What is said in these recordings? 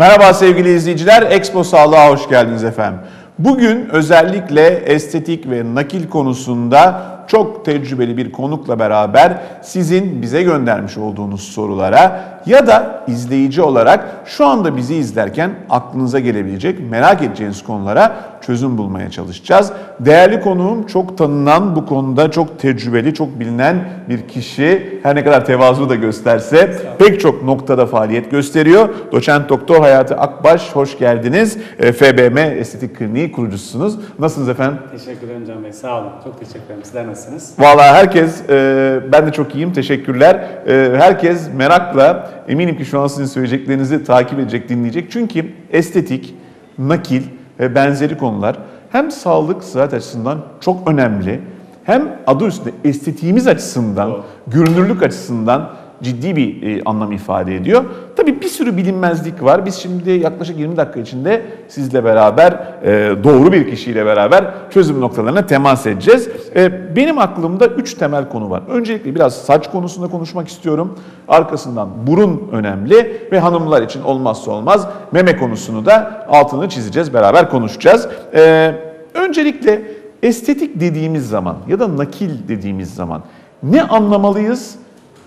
Merhaba sevgili izleyiciler, Expo Sağlığa hoş geldiniz efendim. Bugün özellikle estetik ve nakil konusunda çok tecrübeli bir konukla beraber sizin bize göndermiş olduğunuz sorulara ya da izleyici olarak şu anda bizi izlerken aklınıza gelebilecek, merak edeceğiniz konulara çözüm bulmaya çalışacağız. Değerli konuğum çok tanınan bu konuda çok tecrübeli, çok bilinen bir kişi. Her ne kadar tevazu da gösterse pek çok noktada faaliyet gösteriyor. Doçent Doktor Hayati Akbaş hoş geldiniz. E, FBM Estetik Kliniği kurucususunuz. Nasılsınız efendim? Teşekkür ederim Can Bey. Sağ olun. Çok teşekkür ederim. Sizler nasılsınız? Vallahi herkes, e, ben de çok iyiyim, teşekkürler. E, herkes merakla, eminim ki şu an sizin söyleyeceklerinizi takip edecek, dinleyecek. Çünkü estetik, nakil ve benzeri konular hem sağlık, sıhhat açısından çok önemli, hem adı üstünde estetiğimiz açısından, Doğru. görünürlük açısından ciddi bir e, anlam ifade ediyor. Tabii bir sürü bilinmezlik var. Biz şimdi yaklaşık 20 dakika içinde sizle beraber, e, doğru bir kişiyle beraber çözüm noktalarına temas edeceğiz. E, benim aklımda 3 temel konu var. Öncelikle biraz saç konusunda konuşmak istiyorum. Arkasından burun önemli ve hanımlar için olmazsa olmaz meme konusunu da altını çizeceğiz, beraber konuşacağız. E, öncelikle estetik dediğimiz zaman ya da nakil dediğimiz zaman ne anlamalıyız?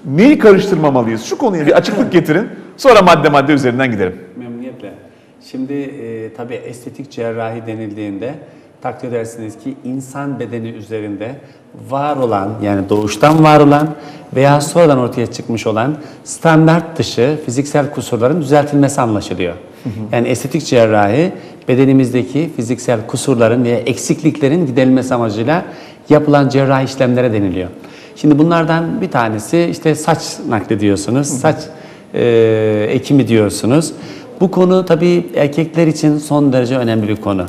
Neyi karıştırmamalıyız? Şu konuya bir açıklık getirin. Sonra madde madde üzerinden gidelim. Memnuniyetle. Şimdi e, tabii estetik cerrahi denildiğinde takdir edersiniz ki insan bedeni üzerinde var olan yani doğuştan var olan veya sonradan ortaya çıkmış olan standart dışı fiziksel kusurların düzeltilmesi anlaşılıyor. Yani estetik cerrahi bedenimizdeki fiziksel kusurların veya eksikliklerin giderilmesi amacıyla yapılan cerrahi işlemlere deniliyor. Şimdi bunlardan bir tanesi işte saç naklediyorsunuz, saç e, ekimi diyorsunuz. Bu konu tabii erkekler için son derece önemli bir konu.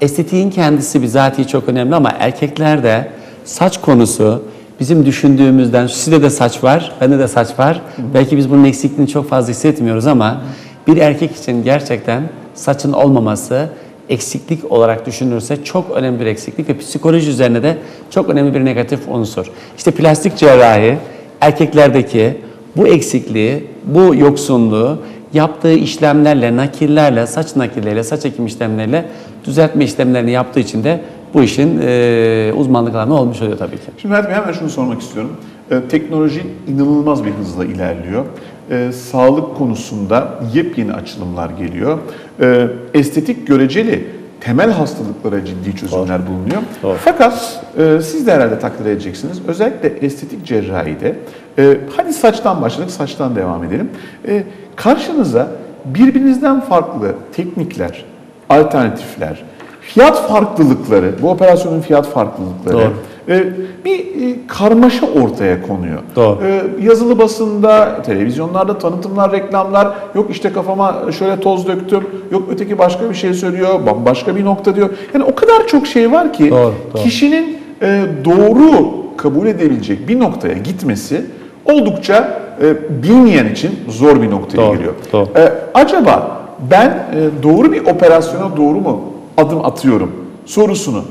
Estetiğin kendisi bizatihi çok önemli ama erkeklerde saç konusu bizim düşündüğümüzden, sizde de saç var, bende de saç var. Belki biz bunun eksikliğini çok fazla hissetmiyoruz ama bir erkek için gerçekten saçın olmaması eksiklik olarak düşünülürse çok önemli bir eksiklik ve psikoloji üzerine de çok önemli bir negatif unsur. İşte plastik cerrahi erkeklerdeki bu eksikliği, bu yoksunluğu yaptığı işlemlerle, nakillerle, saç nakilleriyle, saç ekim işlemleriyle düzeltme işlemlerini yaptığı için de bu işin e, uzmanlık alanı olmuş oluyor tabii ki. Şimdi hemen şunu sormak istiyorum. Ee, teknoloji inanılmaz bir hızla ilerliyor. Ee, sağlık konusunda yepyeni açılımlar geliyor. Ee, estetik göreceli temel hastalıklara ciddi çözümler bulunuyor. Doğru. Fakat e, siz de herhalde takdir edeceksiniz. Özellikle estetik cerrahide, e, hadi saçtan başladık, saçtan devam edelim. E, karşınıza birbirinizden farklı teknikler, alternatifler, fiyat farklılıkları, bu operasyonun fiyat farklılıkları, Doğru. E, bir e, karmaşa ortaya konuyor. Doğru. E, yazılı basında, televizyonlarda tanıtımlar, reklamlar, yok işte kafama şöyle toz döktüm, yok öteki başka bir şey söylüyor, bambaşka bir nokta diyor. Yani o kadar çok şey var ki Doğru, doğru. kişinin e, doğru kabul edebilecek bir noktaya gitmesi oldukça e, bilmeyen için zor bir noktaya Doğru, geliyor. doğru. Acaba ben doğru bir operasyona doğru mu adım atıyorum sorusunu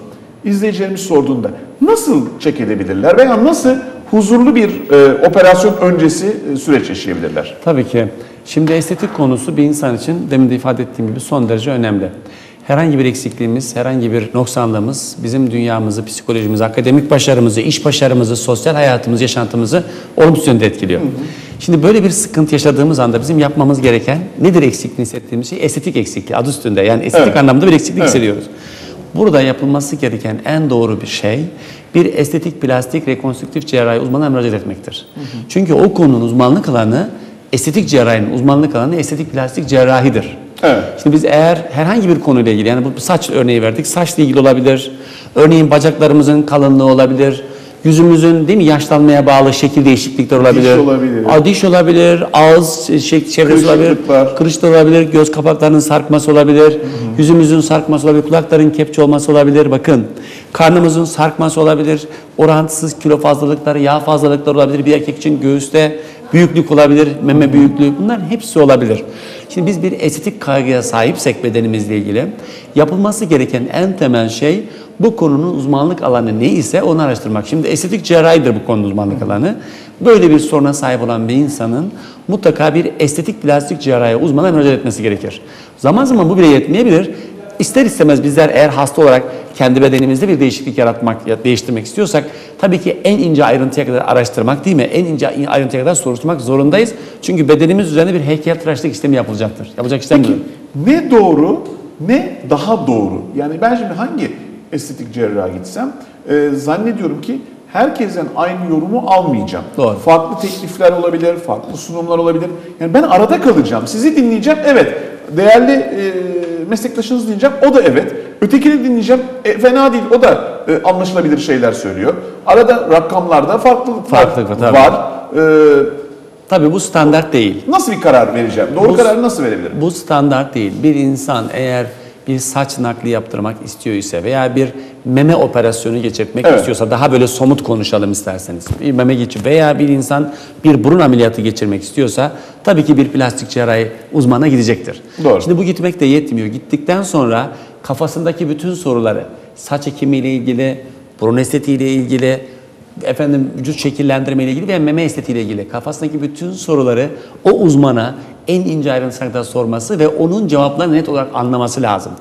izleyicilerimiz sorduğunda nasıl check edebilirler veya nasıl huzurlu bir e, operasyon öncesi e, süreç yaşayabilirler? Tabii ki. Şimdi estetik konusu bir insan için demin de ifade ettiğim gibi son derece önemli. Herhangi bir eksikliğimiz, herhangi bir noksanlığımız bizim dünyamızı, psikolojimizi, akademik başarımızı, iş başarımızı, sosyal hayatımızı, yaşantımızı olumsuz yönde etkiliyor. Şimdi böyle bir sıkıntı yaşadığımız anda bizim yapmamız gereken nedir eksikliğini hissettiğimiz şey? Estetik eksikliği adı üstünde. Yani estetik Evet. anlamda bir eksiklik Evet. hissediyoruz. Burada yapılması gereken en doğru bir şey bir estetik plastik rekonstrüktif cerrahi uzmanına müracaat etmektir. Çünkü o konunun uzmanlık alanı estetik cerrahinin uzmanlık alanı estetik plastik cerrahidir. Evet. Şimdi biz eğer herhangi bir konuyla ilgili yani bu saç örneği verdik. Saçla ilgili olabilir. Örneğin bacaklarımızın kalınlığı olabilir. Yüzümüzün değil mi yaşlanmaya bağlı şekil değişiklikler olabilir. olabilir. Aa, diş olabilir. Ağız şey, çevresi olabilir. Kırışıklık olabilir. Göz kapaklarının sarkması olabilir. Yüzümüzün sarkması olabilir. Kulakların kepçe olması olabilir. Bakın karnımızın sarkması olabilir. Orantısız kilo fazlalıkları, yağ fazlalıkları olabilir. Bir erkek için göğüste büyüklük olabilir, meme büyüklüğü. Bunların hepsi olabilir. Şimdi biz bir estetik kaygıya sahipsek bedenimizle ilgili yapılması gereken en temel şey bu konunun uzmanlık alanı ne ise onu araştırmak. Şimdi estetik cerrahidir bu konunun uzmanlık alanı. Böyle bir soruna sahip olan bir insanın mutlaka bir estetik plastik cerrahi uzmana müracaat etmesi gerekir. Zaman zaman bu bile yetmeyebilir. İster istemez bizler eğer hasta olarak kendi bedenimizde bir değişiklik yaratmak, ya değiştirmek istiyorsak tabii ki en ince ayrıntıya kadar araştırmak değil mi? En ince ayrıntıya kadar soruşturmak zorundayız. Çünkü bedenimiz üzerinde bir heykeltıraşlık işlemi yapılacaktır. Yapılacak işlem Peki bu. ne doğru ne daha doğru? Yani ben şimdi hangi estetik cerraha gitsem e, zannediyorum ki herkesten aynı yorumu almayacağım. Doğru. Farklı teklifler olabilir, farklı sunumlar olabilir. Yani ben arada kalacağım. Sizi dinleyeceğim. Evet. Değerli e, meslektaşınız dinleyeceğim. O da evet. Ötekini dinleyeceğim. E, fena değil. O da e, anlaşılabilir şeyler söylüyor. Arada rakamlarda farklılıklar Farklılık var, tabii. var. E, Tabii bu standart değil. nasıl bir karar vereceğim? Doğru Bu- kararı nasıl verebilirim? Bu standart değil. Bir insan eğer bir saç nakli yaptırmak istiyor ise veya bir meme operasyonu geçirmek Evet. istiyorsa daha böyle somut konuşalım isterseniz. Bir meme geçir veya bir insan bir burun ameliyatı geçirmek istiyorsa tabii ki bir plastik cerrahi uzmana gidecektir. Doğru. Şimdi bu gitmek de yetmiyor. Gittikten sonra kafasındaki bütün soruları saç ekimiyle ilgili, burun estetiğiyle ilgili, efendim vücut şekillendirme ile ilgili veya meme estetiği ile ilgili kafasındaki bütün soruları o uzmana en ince ayrıntısına kadar sorması ve onun cevaplarını net olarak anlaması lazım.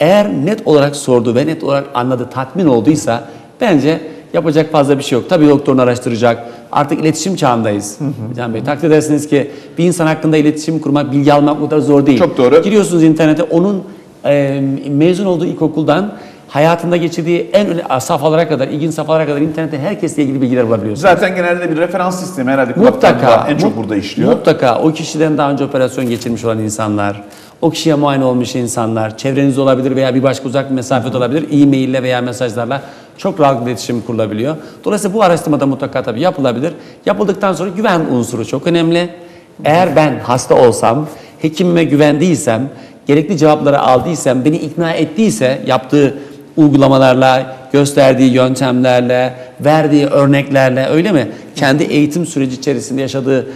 Eğer net olarak sordu ve net olarak anladı, tatmin olduysa bence yapacak fazla bir şey yok. Tabii doktorunu araştıracak. Artık iletişim çağındayız. Can Bey takdir edersiniz ki bir insan hakkında iletişim kurmak, bilgi almak o kadar zor değil. Çok doğru. Giriyorsunuz internete onun e, mezun olduğu ilkokuldan hayatında geçirdiği en önemli safhalara kadar, ilginç safhalara kadar internette herkesle ilgili bilgiler bulabiliyorsunuz. Zaten genelde bir referans sistemi herhalde Mutlaka. en çok burada işliyor. Mutlaka o kişiden daha önce operasyon geçirmiş olan insanlar, o kişiye muayene olmuş insanlar, çevrenizde olabilir veya bir başka uzak bir mesafede olabilir, e-maille veya mesajlarla çok rahat iletişim kurulabiliyor. Dolayısıyla bu araştırmada mutlaka tabii yapılabilir. Yapıldıktan sonra güven unsuru çok önemli. Eğer ben hasta olsam, hekimime güvendiysem, gerekli cevapları aldıysam, beni ikna ettiyse yaptığı uygulamalarla, gösterdiği yöntemlerle, verdiği örneklerle öyle mi? Kendi eğitim süreci içerisinde yaşadığı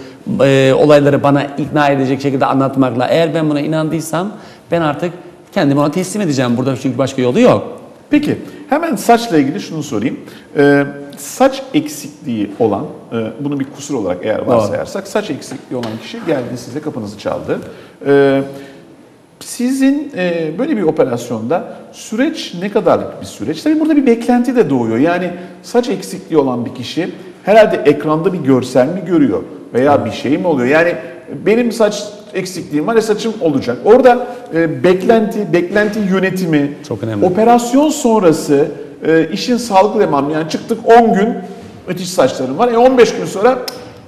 e, olayları bana ikna edecek şekilde anlatmakla eğer ben buna inandıysam ben artık kendimi ona teslim edeceğim burada çünkü başka yolu yok. Peki hemen saçla ilgili şunu sorayım. Ee, saç eksikliği olan, e, bunu bir kusur olarak eğer varsayarsak, saç eksikliği olan kişi geldi size kapınızı çaldı. Ee, sizin e, böyle bir operasyonda süreç ne kadarlık bir süreç? Tabii burada bir beklenti de doğuyor. Yani saç eksikliği olan bir kişi herhalde ekranda bir görsel mi görüyor veya bir şey mi oluyor? Yani benim saç eksikliğim var ve saçım olacak. Orada e, beklenti, beklenti yönetimi, Çok önemli. operasyon sonrası e, işin sağlıklı demem. Yani çıktık 10 gün müthiş saçlarım var. E 15 gün sonra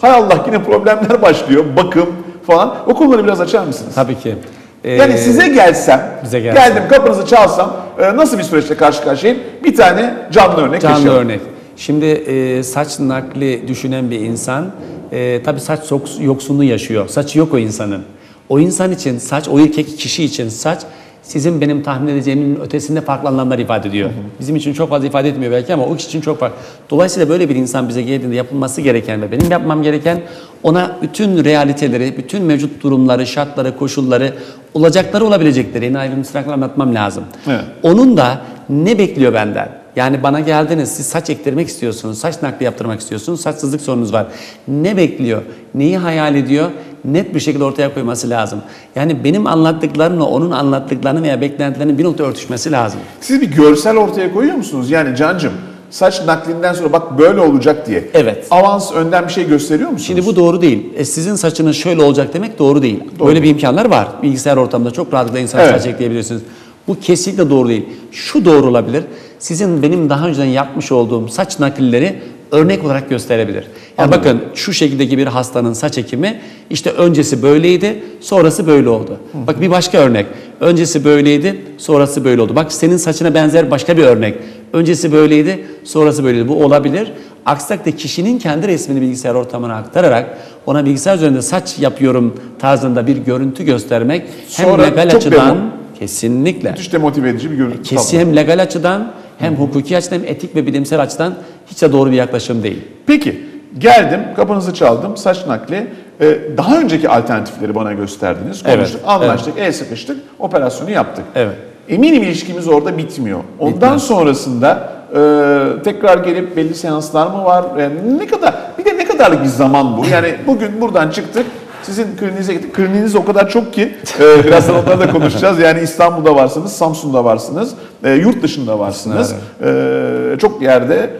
hay Allah yine problemler başlıyor. Bakım falan. O konuları biraz açar mısınız? Tabii ki. Ee, Yani size gelsem, bize gelsem. geldim kapınızı çalsam e, nasıl bir süreçle karşı karşıyayım? Bir tane canlı örnek Canlı yaşayalım. örnek. Şimdi e, saç nakli düşünen bir insan e, tabii saç yoks- yoksunluğu yaşıyor. Saç yok o insanın. O insan için saç, o erkek kişi için saç sizin benim tahmin edeceğimin ötesinde farklı anlamlar ifade ediyor. Bizim için çok fazla ifade etmiyor belki ama o kişi için çok farklı. Dolayısıyla böyle bir insan bize geldiğinde yapılması gereken ve benim yapmam gereken ona bütün realiteleri, bütün mevcut durumları, şartları, koşulları, olacakları olabilecekleri en ayrı mısrakla anlatmam lazım. Evet. Onun da ne bekliyor benden? Yani bana geldiniz, siz saç ektirmek istiyorsunuz, saç nakli yaptırmak istiyorsunuz, saçsızlık sorunuz var. Ne bekliyor? Neyi hayal ediyor? Net bir şekilde ortaya koyması lazım. Yani benim anlattıklarımla onun anlattıklarını veya beklentilerinin bir nokta örtüşmesi lazım. Siz bir görsel ortaya koyuyor musunuz? Yani Cancım saç naklinden sonra bak böyle olacak diye. Evet. Avans önden bir şey gösteriyor musunuz? Şimdi bu doğru değil. E, sizin saçınız şöyle olacak demek doğru değil. Doğru. Böyle bir imkanlar var. Bilgisayar ortamında çok rahatlıkla insan Evet. saç ekleyebilirsiniz. Bu kesinlikle doğru değil. Şu doğru olabilir. Sizin benim daha önceden yapmış olduğum saç nakilleri örnek olarak gösterebilir. Yani Anladım. bakın şu şekildeki bir hastanın saç ekimi işte öncesi böyleydi, sonrası böyle oldu. Bak bir başka örnek. Öncesi böyleydi, sonrası böyle oldu. Bak senin saçına benzer başka bir örnek. Öncesi böyleydi, sonrası böyleydi. Bu olabilir. Aksi takdirde kişinin kendi resmini bilgisayar ortamına aktararak ona bilgisayar üzerinde saç yapıyorum tarzında bir görüntü göstermek hem Sonra legal çok açıdan demo- kesinlikle Müthiş demotive edici bir görüntü kesin tablo. hem legal açıdan hem hukuki açıdan hem etik ve bilimsel açıdan hiç de doğru bir yaklaşım değil. Peki geldim kapınızı çaldım saç nakli. Ee, daha önceki alternatifleri bana gösterdiniz. Evet, Konuştuk, anlaştık, el sıkıştık, operasyonu yaptık. Evet. Eminim ilişkimiz orada bitmiyor. Ondan Bitmez. sonrasında e, tekrar gelip belli seanslar mı var? Yani ne kadar bir de ne kadar kadarlık bir zaman bu? Yani bugün buradan çıktık. Sizin kliniğinize gittik. Kliniğiniz o kadar çok ki e, birazdan onları da konuşacağız. Yani İstanbul'da varsınız, Samsun'da varsınız, e, yurt dışında varsınız. E, çok yerde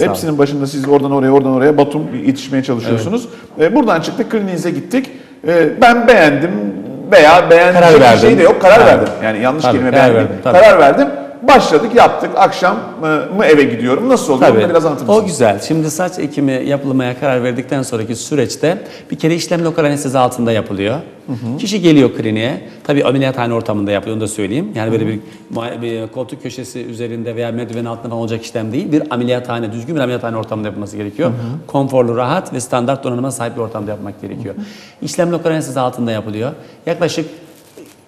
e, hepsinin başında siz oradan oraya oradan oraya Batum yetişmeye çalışıyorsunuz. E, buradan çıktık kliniğinize gittik. E, ben beğendim veya Karar bir şey de yok. Karar Tabii. verdim. Yani yanlış Tabii, kelime karar beğendim. verdim, tabii. Karar verdim. Başladık, yaptık. Akşam e, mı eve gidiyorum? Nasıl oluyor? Onu da biraz anlatır O mısınız? güzel. Şimdi saç ekimi yapılmaya karar verdikten sonraki süreçte bir kere işlem lokal anestezi altında yapılıyor. Kişi geliyor kliniğe. Tabii ameliyathane ortamında yapıyor onu da söyleyeyim. Yani böyle bir, bir koltuk köşesi üzerinde veya merdiven altında falan olacak işlem değil. Bir ameliyathane, düzgün bir ameliyathane ortamında yapılması gerekiyor. Konforlu, rahat ve standart donanıma sahip bir ortamda yapmak gerekiyor. İşlem lokal anestezi altında yapılıyor. Yaklaşık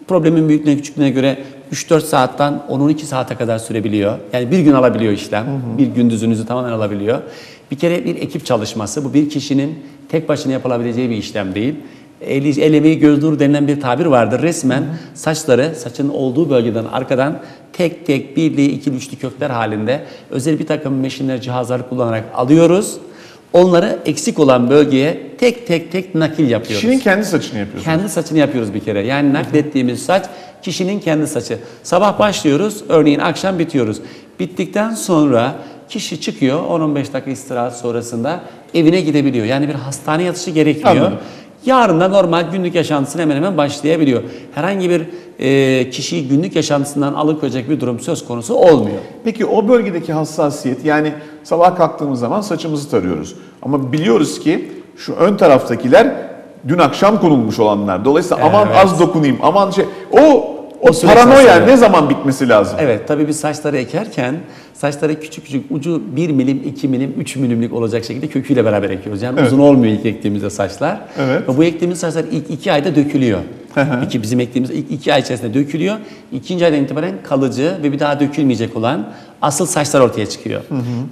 Problemin büyüklüğüne küçüklüğüne göre 3-4 saatten 10-12 saate kadar sürebiliyor. Yani bir gün alabiliyor işlem. Bir gündüzünüzü tamamen alabiliyor. Bir kere bir ekip çalışması. Bu bir kişinin tek başına yapılabileceği bir işlem değil. El, el emeği göz nuru denilen bir tabir vardır. Resmen saçları saçın olduğu bölgeden arkadan tek tek birli, ikili, üçlü kökler halinde özel bir takım meşinler, cihazları kullanarak alıyoruz. Onları eksik olan bölgeye tek tek tek nakil yapıyoruz. Kişinin kendi saçını yapıyorsunuz. Kendi saçını yapıyoruz bir kere. Yani naklettiğimiz saç kişinin kendi saçı. Sabah başlıyoruz, örneğin akşam bitiyoruz. Bittikten sonra kişi çıkıyor 10-15 dakika istirahat sonrasında evine gidebiliyor. Yani bir hastane yatışı gerekmiyor. Anladım. Yarın da normal günlük yaşantısına hemen hemen başlayabiliyor. Herhangi bir e, kişiyi günlük yaşantısından alıkoyacak bir durum söz konusu olmuyor. Peki o bölgedeki hassasiyet yani sabah kalktığımız zaman saçımızı tarıyoruz. Ama biliyoruz ki şu ön taraftakiler dün akşam konulmuş olanlar. Dolayısıyla aman Evet. az dokunayım, aman şey o o, O paranoya ne zaman bitmesi lazım? Evet tabii biz saçları ekerken saçları küçük küçük ucu 1 milim, 2 milim, 3 milimlik olacak şekilde köküyle beraber ekiyoruz. Yani uzun olmuyor ilk ektiğimizde saçlar. Evet. Ve bu ektiğimiz saçlar ilk 2 ayda dökülüyor. İki, bizim ektiğimiz ilk 2 ay içerisinde dökülüyor. İkinci aydan itibaren kalıcı ve bir daha dökülmeyecek olan asıl saçlar ortaya çıkıyor.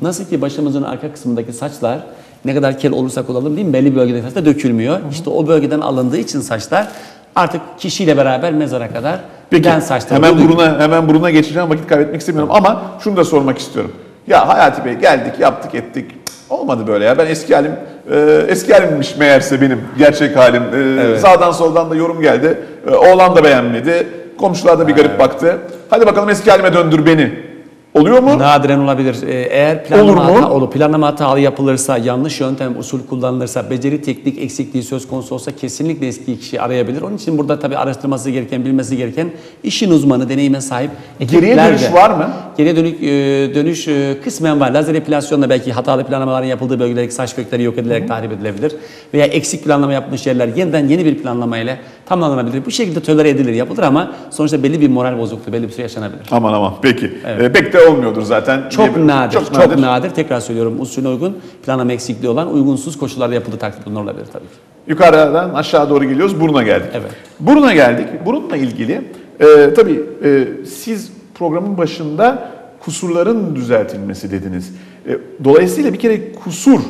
Nasıl ki başımızın arka kısmındaki saçlar ne kadar kel olursak olalım değil mi? Belli bir bölgede saçlar dökülmüyor. İşte o bölgeden alındığı için saçlar artık kişiyle beraber mezara kadar Peki giden saçlar. hemen buruna hemen buruna geçeceğim vakit kaybetmek istemiyorum ama şunu da sormak istiyorum. Ya Hayati Bey geldik yaptık ettik olmadı böyle ya ben eski halim e, eski halimmiş meğerse benim gerçek halim. E, Sağdan soldan da yorum geldi. E, oğlan da beğenmedi. Komşular da bir garip baktı. Hadi bakalım eski halime döndür beni. Oluyor mu? Nadiren olabilir. Ee, Eğer planlama Olur mu? hata olur, planlama hatalı yapılırsa, yanlış yöntem, usul kullanılırsa, beceri teknik eksikliği söz konusu olsa kesinlikle eski kişi arayabilir. Onun için burada tabii araştırması gereken, bilmesi gereken işin uzmanı, deneyime sahip Geriye ekipler dönüş de- var mı? Geriye dönük e, dönüş e, kısmen var. Lazer epilasyonla belki hatalı planlamaların yapıldığı bölgelerdeki saç kökleri yok edilerek tahrip edilebilir. Veya eksik planlama yapmış yerler yeniden yeni bir planlama ile tamamlanabilir. Bu şekilde tolere edilir, yapılır ama sonuçta belli bir moral bozukluğu, belli bir süre yaşanabilir. Aman aman peki. E, pek de olmuyordur zaten. Çok diye- nadir, çok, nadir. nadir. Tekrar söylüyorum usulüne uygun, planlama eksikliği olan uygunsuz koşullarda yapıldığı takdirde bunlar olabilir tabii ki. Yukarıdan aşağı doğru geliyoruz. Buruna geldik. Evet. Buruna geldik. Burunla ilgili e, tabii e, siz programın başında kusurların düzeltilmesi dediniz. E, dolayısıyla bir kere kusur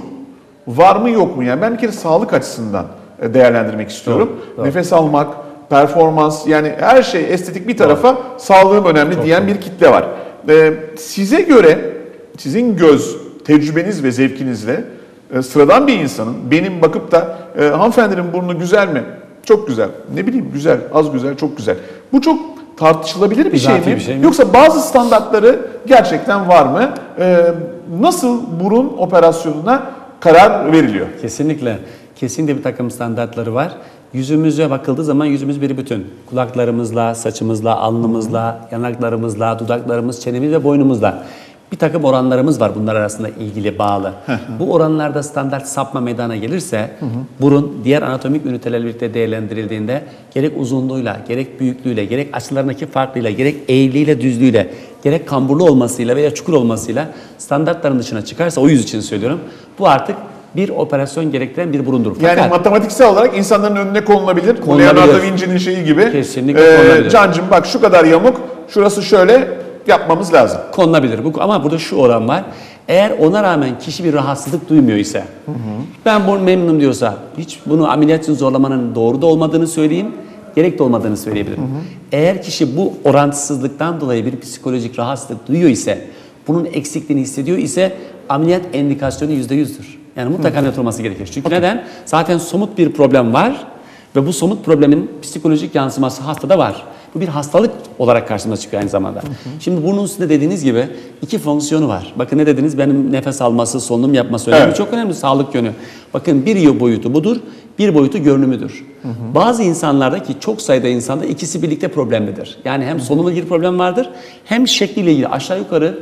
var mı yok mu? Yani ben bir kere sağlık açısından değerlendirmek istiyorum. Doğru, doğru. Nefes almak, performans yani her şey estetik bir tarafa sağlığım önemli diyen bir kitle var. E, size göre sizin göz tecrübeniz ve zevkinizle e, sıradan bir insanın benim bakıp da e, hanımefendinin burnu güzel mi? Çok güzel. Ne bileyim güzel, az güzel, çok güzel. Bu çok tartışılabilir bir şey mi? bir şey mi? Yoksa bazı standartları gerçekten var mı? E, nasıl burun operasyonuna karar veriliyor? Kesinlikle. Kesinlikle bir takım standartları var. Yüzümüze bakıldığı zaman yüzümüz bir bütün. Kulaklarımızla, saçımızla, alnımızla, yanaklarımızla, dudaklarımız, çenemiz ve boynumuzla. Bir takım oranlarımız var bunlar arasında ilgili bağlı. Bu oranlarda standart sapma meydana gelirse burun diğer anatomik ünitelerle birlikte değerlendirildiğinde gerek uzunluğuyla, gerek büyüklüğüyle, gerek açılarındaki farklıyla, gerek eğriliğiyle, düzlüğüyle, gerek kamburlu olmasıyla veya çukur olmasıyla standartların dışına çıkarsa o yüz için söylüyorum. Bu artık bir operasyon gerektiren bir burundur. Yani Fakat matematiksel olarak insanların önüne konulabilir. Konulabilir. Leonardo da Vinci'nin şeyi gibi. Kesinlikle konulabilir. Cancım bak şu kadar yamuk, şurası şöyle yapmamız lazım. konulabilir. Bu, ama burada şu oran var. Eğer ona rağmen kişi bir rahatsızlık duymuyor ise, ben bunu memnunum diyorsa, hiç bunu ameliyat için zorlamanın doğru da olmadığını söyleyeyim, gerek de olmadığını söyleyebilirim. Eğer kişi bu orantısızlıktan dolayı bir psikolojik rahatsızlık duyuyor ise, bunun eksikliğini hissediyor ise ameliyat endikasyonu yüzde yüzdür. Yani mutlaka ameliyat olması gerekir. Çünkü neden? Zaten somut bir problem var ve bu somut problemin psikolojik yansıması hastada var. Bu bir hastalık olarak karşımıza çıkıyor aynı zamanda. Şimdi burnun üstünde dediğiniz gibi iki fonksiyonu var. Bakın ne dediniz? Benim nefes alması, solunum yapması önemli. Evet. Çok önemli sağlık yönü. Bakın bir boyutu budur, bir boyutu görünümüdür. Bazı insanlarda ki çok sayıda insanda ikisi birlikte problemlidir. Yani hem solunumla ilgili problem vardır, hem şekliyle ilgili aşağı yukarı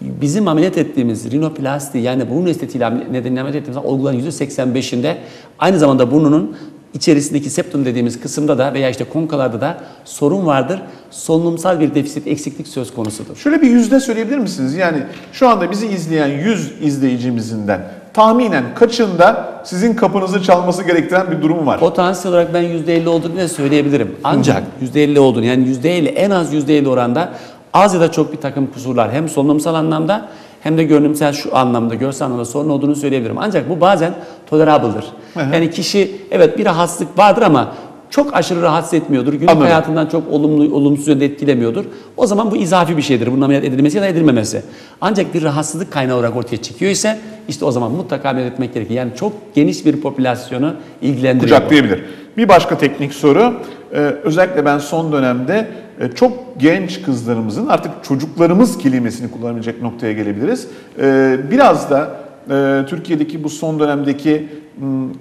bizim ameliyat ettiğimiz rinoplasti yani burun estetiğiyle nedeniyle ameliyat ettiğimiz olguların %85'inde aynı zamanda burnunun içerisindeki septum dediğimiz kısımda da veya işte konkalarda da sorun vardır. Solunumsal bir defisit, eksiklik söz konusudur. Şöyle bir yüzde söyleyebilir misiniz? Yani şu anda bizi izleyen 100 izleyicimizden tahminen kaçında sizin kapınızı çalması gerektiren bir durum var? Potansiyel olarak ben %50 olduğunu da söyleyebilirim. Ancak %50 olduğunu yani %50 en az %50 oranda az ya da çok bir takım kusurlar hem solunumsal anlamda hem de görünümsel şu anlamda, görsel anlamda sorun olduğunu söyleyebilirim. Ancak bu bazen tolerable'dır. Yani kişi evet bir rahatsızlık vardır ama çok aşırı rahatsız etmiyordur. Günlük Anladım. hayatından çok olumlu, olumsuz yönde etkilemiyordur. O zaman bu izafi bir şeydir. Bunun ameliyat edilmesi ya da edilmemesi. Ancak bir rahatsızlık kaynağı olarak ortaya çıkıyor ise işte o zaman mutlaka ameliyat etmek gerekir. Yani çok geniş bir popülasyonu ilgilendiriyor. bu. kucaklayabilir. Bir başka teknik soru. Ee, özellikle ben son dönemde e, çok genç kızlarımızın artık çocuklarımız kelimesini kullanabilecek noktaya gelebiliriz. Ee, biraz da e, Türkiye'deki bu son dönemdeki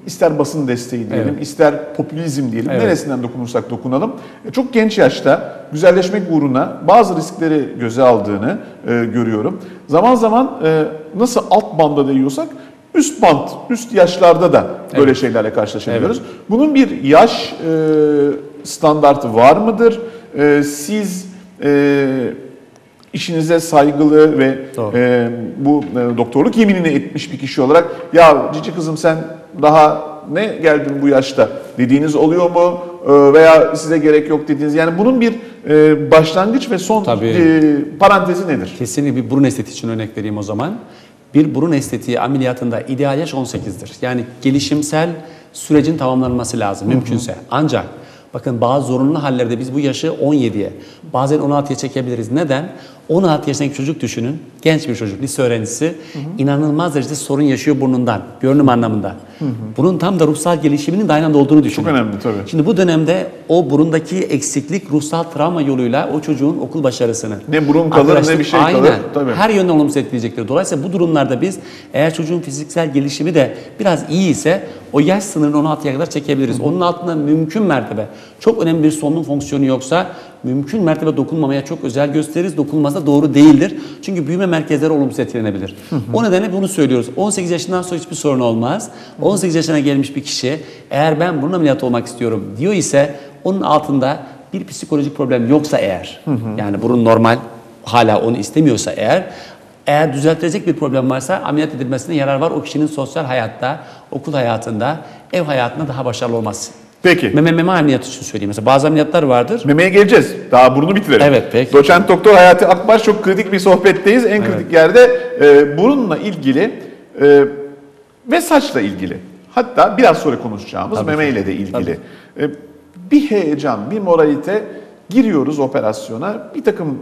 ister basın desteği diyelim, Evet. ister popülizm diyelim, Evet. neresinden dokunursak dokunalım. e, Çok genç yaşta güzelleşmek uğruna bazı riskleri göze aldığını e, görüyorum. Zaman zaman e, nasıl alt banda değiyorsak üst band, üst yaşlarda da böyle Evet. şeylerle karşılaşabiliyoruz. Bunun bir yaş e, standartı var mıdır? E, siz e, işinize saygılı ve Doğru. e, bu e, doktorluk yeminini etmiş bir kişi olarak ya cici kızım sen daha ne geldin bu yaşta dediğiniz oluyor mu? E, veya size gerek yok dediğiniz yani bunun bir e, başlangıç ve son Tabii. e, parantezi nedir? Kesinlikle bir burun estetiği için örnek vereyim o zaman. Bir burun estetiği ameliyatında ideal yaş 18'dir. Yani gelişimsel sürecin tamamlanması lazım mümkünse. Ancak bakın bazı zorunlu hallerde biz bu yaşı 17'ye bazen 16'ya çekebiliriz. Neden? 16 yaşındaki çocuk düşünün. Genç bir çocuk, lise öğrencisi. inanılmaz derecede sorun yaşıyor burnundan, görünüm anlamında. Bunun tam da ruhsal gelişiminin de aynı anda olduğunu düşünün. Çok önemli tabii. Şimdi bu dönemde o burundaki eksiklik ruhsal travma yoluyla o çocuğun okul başarısını. Ne burun kalır, ne bir şey Aynen. kalır. Tabii. Her yönden olumsuz etkileyecektir. Dolayısıyla bu durumlarda biz eğer çocuğun fiziksel gelişimi de biraz iyi ise o yaş sınırını 16'ya kadar çekebiliriz. Onun altında mümkün mertebe çok önemli bir solunum fonksiyonu yoksa mümkün mertebe dokunmamaya çok özel gösteririz. Dokunması da doğru değildir. Çünkü büyüme merkezleri olumsuz etkilenebilir. o nedenle bunu söylüyoruz. 18 yaşından sonra hiçbir sorun olmaz. 18 yaşına gelmiş bir kişi eğer ben burun ameliyatı olmak istiyorum diyor ise onun altında bir psikolojik problem yoksa eğer yani burun normal hala onu istemiyorsa eğer eğer düzeltilecek bir problem varsa ameliyat edilmesine yarar var. O kişinin sosyal hayatta, okul hayatında, ev hayatında daha başarılı olması. Peki. Meme meme ameliyatı için söyleyeyim. Mesela bazı ameliyatlar vardır. Memeye geleceğiz. Daha burnu bitirelim. Evet, peki. Doçent Doktor Hayati Akbaş çok kritik bir sohbetteyiz. En kritik yerde e, burunla ilgili e, ve saçla ilgili. Hatta biraz sonra konuşacağımız Tabii. memeyle de ilgili. E, bir heyecan, bir moralite giriyoruz operasyona. Bir takım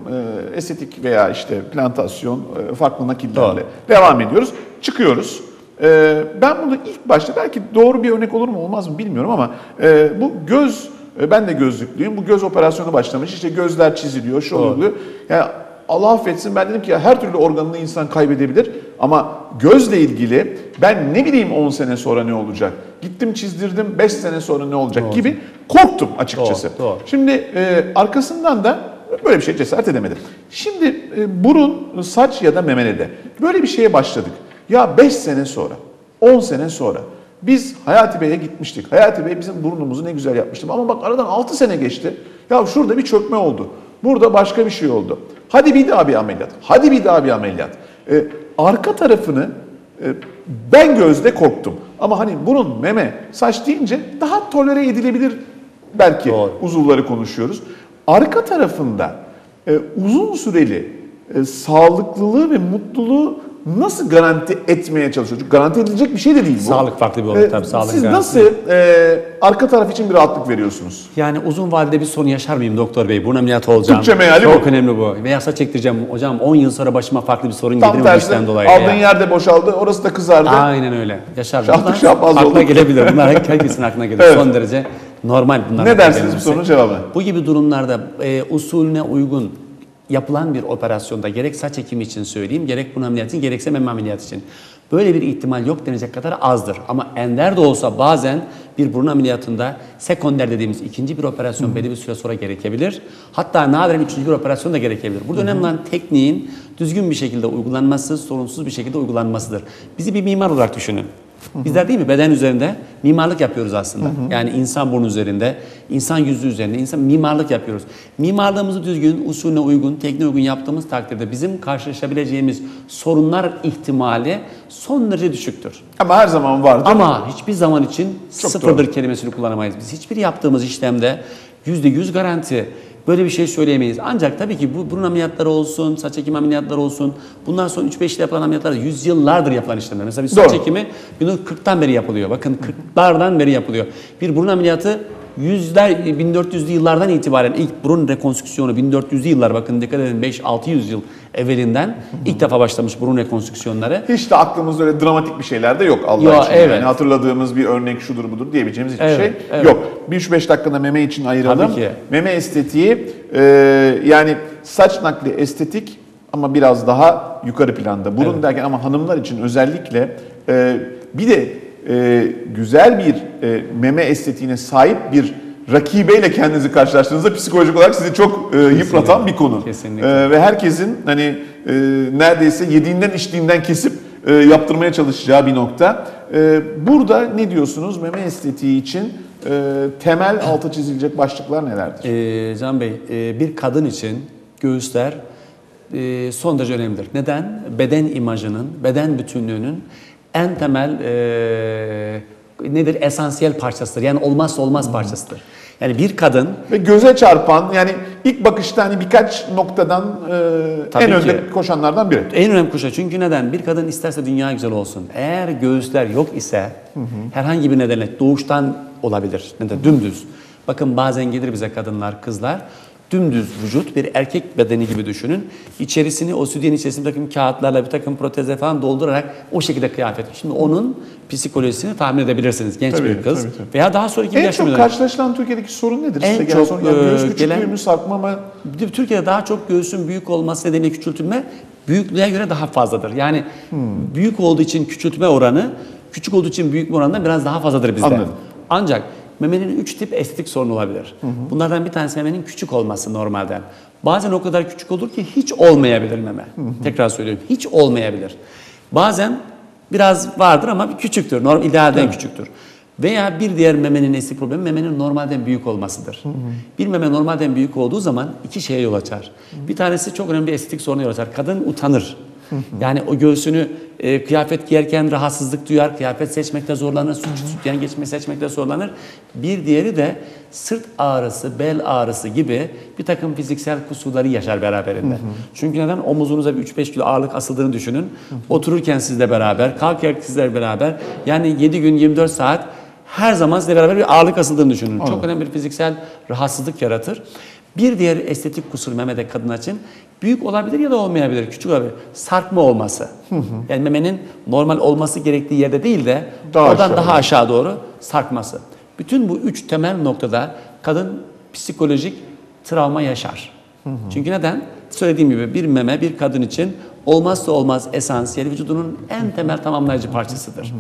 e, estetik veya işte plantasyon, e, farklı nakillerle Doğru. devam ediyoruz. Çıkıyoruz. E, ben bunu ilk başta belki doğru bir örnek olur mu olmaz mı bilmiyorum ama e, bu göz e, ben de gözlüklüyüm. Bu göz operasyonu başlamış. İşte gözler çiziliyor, şu Doğru. oluyor. Yani Allah affetsin ben dedim ki ya her türlü organını insan kaybedebilir ama gözle ilgili ben ne bileyim 10 sene sonra ne olacak? Gittim çizdirdim 5 sene sonra ne olacak gibi korktum açıkçası. Doğru, doğru. Şimdi e, arkasından da böyle bir şey cesaret edemedim. Şimdi e, burun, saç ya da memelede böyle bir şeye başladık. Ya 5 sene sonra, 10 sene sonra biz Hayati Bey'e gitmiştik. Hayati Bey bizim burnumuzu ne güzel yapmıştı. Ama bak aradan 6 sene geçti. Ya şurada bir çökme oldu. Burada başka bir şey oldu. Hadi bir daha bir ameliyat. Hadi bir daha bir ameliyat. E, arka tarafını e, ben gözde korktum. Ama hani burun, meme, saç deyince daha tolere edilebilir belki Doğru. uzuvları konuşuyoruz. Arka tarafında e, uzun süreli e, sağlıklılığı ve mutluluğu nasıl garanti etmeye çalışıyor? Çünkü garanti edilecek bir şey de değil bu. Sağlık farklı bir olay Ee, tabii. Sağlık Siz garantisi. nasıl e, arka taraf için bir rahatlık veriyorsunuz? Yani uzun vadede bir sorun yaşar mıyım doktor bey? Burun ameliyatı olacağım. Türkçe meali Çok bu. önemli bu. Veya saç çektireceğim. Hocam 10 yıl sonra başıma farklı bir sorun gelir Tam mi bu tersi işten dolayı? aldığın ya? yerde boşaldı, orası da kızardı. Aynen öyle. Yaşar Şahtık Bunlar şahbaz aklına gelebilir. Bunlar herkesin aklına gelir. Evet. Son derece normal bunlar. ne dersiniz bu sorunun cevabı? Bu gibi durumlarda e, usulüne uygun yapılan bir operasyonda gerek saç ekimi için söyleyeyim, gerek burun ameliyatı için, gerekse meme ameliyatı için. Böyle bir ihtimal yok denecek kadar azdır. Ama ender de olsa bazen bir burun ameliyatında sekonder dediğimiz ikinci bir operasyon belli bir süre sonra gerekebilir. Hatta nadiren üçüncü bir operasyon da gerekebilir. Burada önemli olan tekniğin düzgün bir şekilde uygulanması, sorunsuz bir şekilde uygulanmasıdır. Bizi bir mimar olarak düşünün. Bizler değil mi beden üzerinde mimarlık yapıyoruz aslında. Yani insan burnu üzerinde, insan yüzü üzerinde insan mimarlık yapıyoruz. Mimarlığımızı düzgün, usulüne uygun, tekniğe uygun yaptığımız takdirde bizim karşılaşabileceğimiz sorunlar ihtimali son derece düşüktür. Ama her zaman vardı. Ama hiçbir zaman için Çok sıfırdır kelimesini kullanamayız. Biz hiçbir yaptığımız işlemde yüzde yüz garanti böyle bir şey söyleyemeyiz. Ancak tabii ki bu burun ameliyatları olsun, saç ekimi ameliyatları olsun. Bunlar son 3-5 yıl yapılan ameliyatlar yüzyıllardır yapılan işlemler. Mesela bir saç Doğru. ekimi 1940'tan beri yapılıyor. Bakın 40'lardan beri yapılıyor. Bir burun ameliyatı yüzler 1400'lü yıllardan itibaren ilk burun rekonstrüksiyonu 1400'lü yıllar bakın dikkat edin 5-600 yıl evvelinden ilk defa başlamış burun rekonstrüksiyonları. Hiç de aklımızda öyle dramatik bir şeyler de yok Allah Yo, için. evet. Yani hatırladığımız bir örnek şudur budur diyebileceğimiz hiçbir Evet, şey evet. yok. Bir 3-5 dakikada meme için ayıralım. Tabii ki. Meme estetiği e, yani saç nakli estetik ama biraz daha yukarı planda. Burun derken ama hanımlar için özellikle e, bir de e, güzel bir e, meme estetiğine sahip bir rakibeyle kendinizi karşılaştığınızda psikolojik olarak sizi çok e, yıpratan bir konu. Kesinlikle. E, ve herkesin hani e, neredeyse yediğinden içtiğinden kesip e, yaptırmaya çalışacağı bir nokta. E, burada ne diyorsunuz meme estetiği için e, temel altı çizilecek başlıklar nelerdir? Ee, Can Bey, e, bir kadın için göğüsler e, son derece önemlidir. Neden? Beden imajının, beden bütünlüğünün en temel e, nedir? Esansiyel parçasıdır. Yani olmazsa olmaz parçasıdır. Yani bir kadın Ve göze çarpan yani ilk bakışta hani birkaç noktadan e, Tabii en ki. önde koşanlardan biri. En önemli kuşa çünkü neden? Bir kadın isterse dünya güzel olsun. Eğer göğüsler yok ise herhangi bir nedenle doğuştan olabilir. Neden? Dümdüz. Bakın bazen gelir bize kadınlar, kızlar dümdüz vücut bir erkek bedeni gibi düşünün. İçerisini o sütyenin içerisinde bir takım kağıtlarla bir takım protezle falan doldurarak o şekilde kıyafet. Şimdi onun psikolojisini tahmin edebilirsiniz genç Tabii, bir kız tabii, tabii. veya daha sonraki bir En çok karşılaşılan Türkiye'deki sorun nedir? En Size gelen çok, sorun yani göğüs e, küçüklüğü gelen- mü sarkma mı? Türkiye'de daha çok göğsün büyük olması nedeniyle küçültülme büyüklüğe göre daha fazladır. Yani büyük olduğu için küçültme oranı, küçük olduğu için büyük oranından biraz daha fazladır bizde. Anladım. Ancak memenin üç tip estetik sorunu olabilir. Bunlardan bir tanesi memenin küçük olması normalden. Bazen o kadar küçük olur ki hiç olmayabilir meme. Tekrar söylüyorum hiç olmayabilir. Bazen biraz vardır ama küçüktür. Normal idealden küçüktür. Veya bir diğer memenin estetik problemi memenin normalden büyük olmasıdır. Bir meme normalden büyük olduğu zaman iki şeye yol açar. Bir tanesi çok önemli bir estetik soruna yol açar. Kadın utanır. Yani o göğsünü e, kıyafet giyerken rahatsızlık duyar, kıyafet seçmekte zorlanır, süt, sütyen geçmeyi seçmekte zorlanır. Bir diğeri de sırt ağrısı, bel ağrısı gibi bir takım fiziksel kusurları yaşar beraberinde. Çünkü neden? Omuzunuza bir 3-5 kilo ağırlık asıldığını düşünün. Otururken sizle beraber, kalkarken sizle beraber yani 7 gün 24 saat her zaman sizle beraber bir ağırlık asıldığını düşünün. Çok önemli bir fiziksel rahatsızlık yaratır. Bir diğer estetik kusur memede kadın için büyük olabilir ya da olmayabilir, küçük olabilir. Sarkma olması. Yani memenin normal olması gerektiği yerde değil de Daha oradan aşağı. daha aşağı doğru sarkması. Bütün bu üç temel noktada kadın psikolojik travma yaşar. Çünkü neden? Söylediğim gibi bir meme bir kadın için olmazsa olmaz esansiyel vücudunun en temel tamamlayıcı parçasıdır.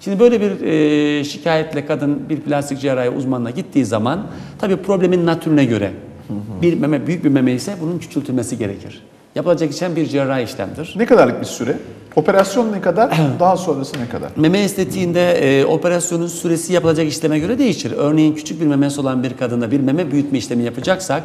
Şimdi böyle bir e, şikayetle kadın bir plastik cerrahi uzmanına gittiği zaman tabii problemin natürüne göre bir meme büyük bir meme ise bunun küçültülmesi gerekir. Yapılacak işlem bir cerrahi işlemdir. Ne kadarlık bir süre? Operasyon ne kadar? daha sonrası ne kadar? Meme estetiğinde e, operasyonun süresi yapılacak işleme göre değişir. Örneğin küçük bir memesi olan bir kadında bir meme büyütme işlemi yapacaksak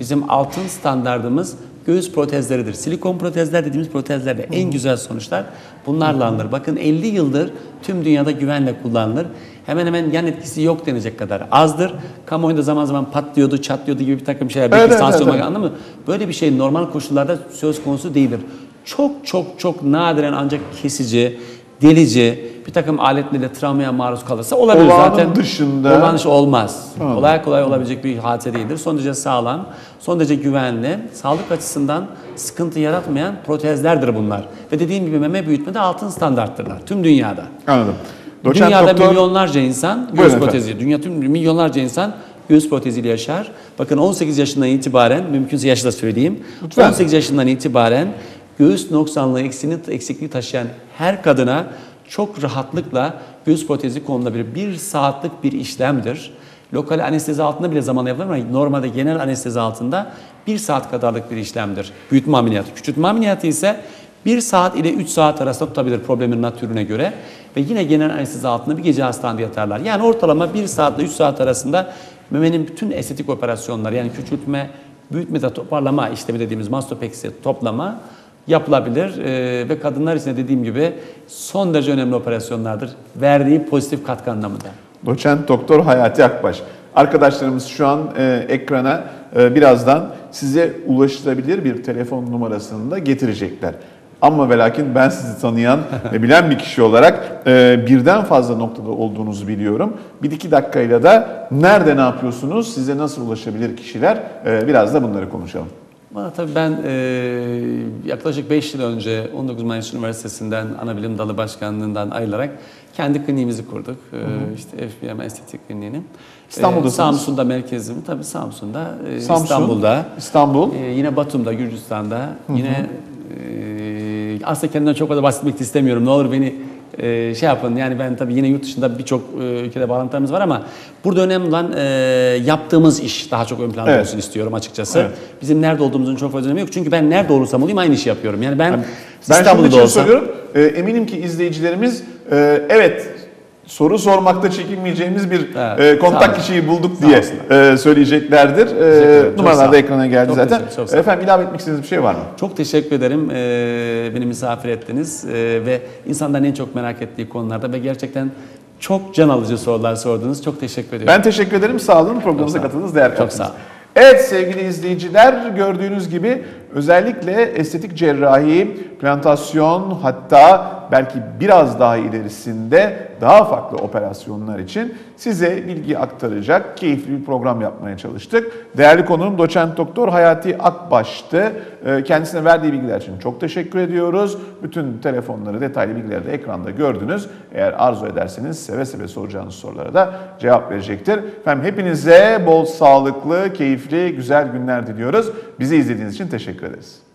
bizim altın standardımız göğüs protezleridir. Silikon protezler dediğimiz protezlerde en güzel sonuçlar bunlarla alınır. Bakın 50 yıldır tüm dünyada güvenle kullanılır. Hemen hemen yan etkisi yok denecek kadar azdır. Kamuoyunda zaman zaman patlıyordu, çatlıyordu gibi bir takım şeyler. Evet, belki evet, sansiyona evet. anladın mı? Böyle bir şey normal koşullarda söz konusu değildir. çok çok çok nadiren ancak kesici, delici bir takım aletlerle travmaya maruz kalırsa olabilir Olağanın zaten. dışında- Olağan olmaz. Anladım. Kolay kolay olabilecek bir hadise değildir. Son derece sağlam, son derece güvenli, sağlık açısından sıkıntı yaratmayan protezlerdir bunlar. Ve dediğim gibi meme büyütmede altın standarttırlar tüm dünyada. Anladım. Doçent Dünyada doktor milyonlarca insan göğüs efendim. protezi, dünya tüm milyonlarca insan göğüs proteziyle yaşar. Bakın 18 yaşından itibaren, mümkünse yaşı da söyleyeyim. Lütfen. 18 yaşından itibaren göğüs noksanlığı eksikliğini, eksikliği taşıyan her kadına çok rahatlıkla göğüs protezi konulabilir. Bir saatlik bir işlemdir. Lokal anestezi altında bile zaman yapılır ama normalde genel anestezi altında bir saat kadarlık bir işlemdir. Büyütme ameliyatı. Küçültme ameliyatı ise 1 saat ile 3 saat arasında tutabilir problemin natürüne göre. Ve yine genel anestezi altında bir gece hastanede yatarlar. Yani ortalama 1 saat ile 3 saat arasında memenin bütün estetik operasyonları yani küçültme, büyütme de toparlama işlemi dediğimiz mastopeksi toplama yapılabilir. Ee, ve kadınlar için de dediğim gibi son derece önemli operasyonlardır. Verdiği pozitif katkı anlamında. Doçent Doktor Hayati Akbaş. Arkadaşlarımız şu an e, ekrana e, birazdan size ulaşılabilir bir telefon numarasını da getirecekler. Ama ve lakin ben sizi tanıyan ve bilen bir kişi olarak e, birden fazla noktada olduğunuzu biliyorum. Bir iki dakikayla da nerede ne yapıyorsunuz, size nasıl ulaşabilir kişiler e, biraz da bunları konuşalım. Bana tabii ben e, yaklaşık 5 yıl önce 19 Mayıs Üniversitesi'nden Anabilim Dalı Başkanlığından ayrılarak kendi kliniğimizi kurduk. E, işte FBM Estetik Kliniğini. İstanbul'dasınız. E, Samsun'da merkezimi, tabii Samsun'da, e, Samsun, İstanbul'da. İstanbul. E, yine Batum'da, Gürcistan'da. Yine e, aslında kendimden çok fazla bahsetmek istemiyorum. Ne olur beni e, şey yapın. Yani ben tabii yine yurt dışında birçok e, ülkede bağlantılarımız var ama burada önemli olan e, yaptığımız iş daha çok ön planda Evet. olsun istiyorum açıkçası. Evet. Bizim nerede olduğumuzun çok fazla önemi yok. Çünkü ben nerede olursam olayım aynı işi yapıyorum. Yani ben, Ben İstanbul'da olsam soruyorum. E, eminim ki izleyicilerimiz e, evet soru sormakta çekinmeyeceğimiz bir Evet, e, kontak kişiyi bulduk diye e, söyleyeceklerdir. E, numaralar da ekrana geldi Çok zaten. teşekkür- çok. Efendim ilave etmek istediğiniz bir şey var mı? çok teşekkür ederim. Ee, beni misafir ettiniz Ee, ve insanların en çok merak ettiği konularda ve gerçekten çok can alıcı sorular sordunuz. Çok teşekkür ediyorum. Ben teşekkür ederim. Sağ olun. Programımıza katıldınız. Değer Çok sağ olun. Evet sevgili izleyiciler gördüğünüz gibi özellikle estetik cerrahi, plantasyon hatta belki biraz daha ilerisinde daha farklı operasyonlar için size bilgi aktaracak keyifli bir program yapmaya çalıştık. Değerli konuğum doçent doktor Hayati Akbaş'tı. Ee, Kendisine verdiği bilgiler için çok teşekkür ediyoruz. Bütün telefonları, detaylı bilgileri de ekranda gördünüz. Eğer arzu ederseniz seve seve soracağınız sorulara da cevap verecektir. Efendim hepinize bol sağlıklı, keyifli, güzel günler diliyoruz. Bizi izlediğiniz için teşekkür.